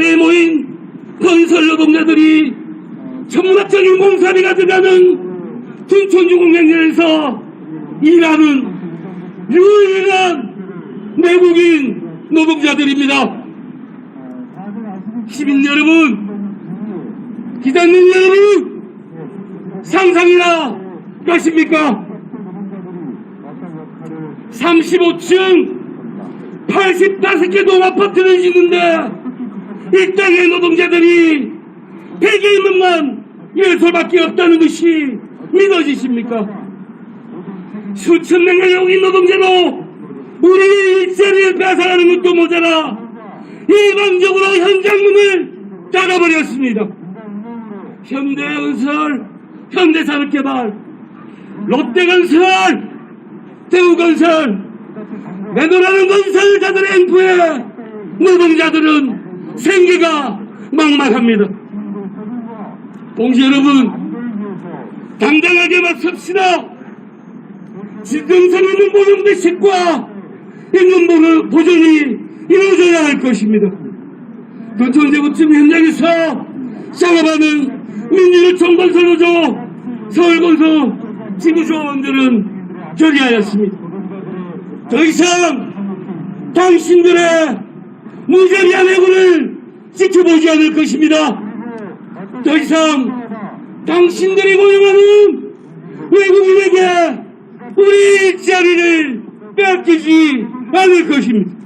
자리에 모인 건설 노동자들이 천문학적인 공사비가 되다는 둔촌주공장에서 일하는 유일한 내국인 노동자들입니다. 시민 여러분, 기자님 여러분, 상상이라 가십니까? 35층 85개 동 아파트를 짓는데 이 땅의 노동자들이 100여 명만 예술밖에 없다는 것이 믿어지십니까? 수천 명의 용인 노동자로 우리의 일자리를 뺏어가는 것도 모자라 일방적으로 현장문을 닫아버렸습니다. 현대건설, 현대산업개발, 롯데건설, 대우건설, 매도라는 건설자들의 앵부에 노동자들은 생계가 막막합니다. 동지 여러분, 당당하게 맞섭시다. 진정성 있는 모든 대책과 임금 보존이 이루어져야 할 것입니다. 도청제부침 현장에서 싸워가는 민주노총 건설노조 서울건설 지구조원들은 결의하였습니다. 더 이상 당신들의 무자비한 해고를 지켜보지 않을 것입니다. 더 이상 당신들이 고용하는 외국인에게 우리 자리를 뺏기지 않을 것입니다.